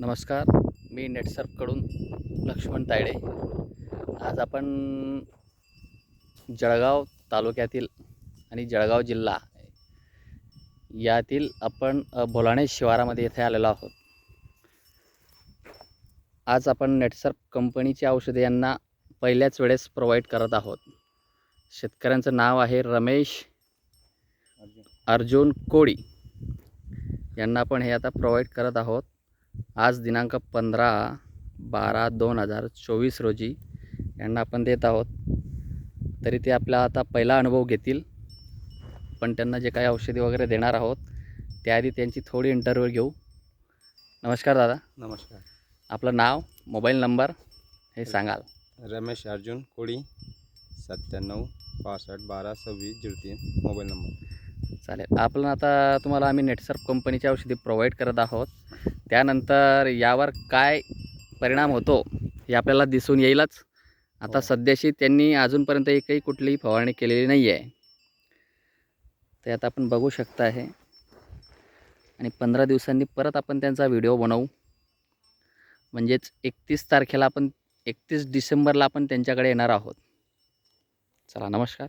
नमस्कार मी नेटसर्फकडून लक्ष्मण तायडे. आज आपण जळगाव तालुक्यातील आणि जळगाव जिल्हा यातील आपण भोलाणे शिवारामध्ये इथे आलेलो आहोत. आज आपण नेटसर्फ कंपनीची औषधे यांना पहिल्याच वेळेस प्रोव्हाइड करत आहोत. शेतकऱ्यांचं नाव आहे रमेश अर्जुन. कोळी. यांना आपण हे आता प्रोव्हाइड करत आहोत. आज दिनांक पंधरा बारा दोन हजार चोवीस रोजी यांना आपण देत आहोत. तरी ते आपला आता पहिला अनुभव घेतील. पण त्यांना जे काही औषधी वगैरे देणार आहोत त्याआधी त्यांची थोडी इंटरव्ह्यू घेऊ. नमस्कार दादा. नमस्कार. आपलं नाव मोबाईल नंबर हे सांगाल. रमेश अर्जुन कोळी सत्त्याण्णव पासष्ट बारा सव्वीस झिरो तीन मोबाईल नंबर. चालेल. आपण आता तुम्हाला आम्ही नेटसर्फ कंपनीची औषधी प्रोव्हाइड करत आहोत. त्यानंतर यावर काय परिणाम होतो हे आपल्याला दिसून येईलच. आता हो. सध्याशी त्यांनी अजूनपर्यंत एकही कुठलीही फवारणी केलेली नाही आहे ते आता आपण बघू शकता आहे आणि पंधरा दिवसांनी परत आपण त्यांचा व्हिडिओ बनवू. म्हणजेच एकतीस तारखेला आपण एकतीस डिसेंबरला आपण त्यांच्याकडे येणार आहोत. चला नमस्कार.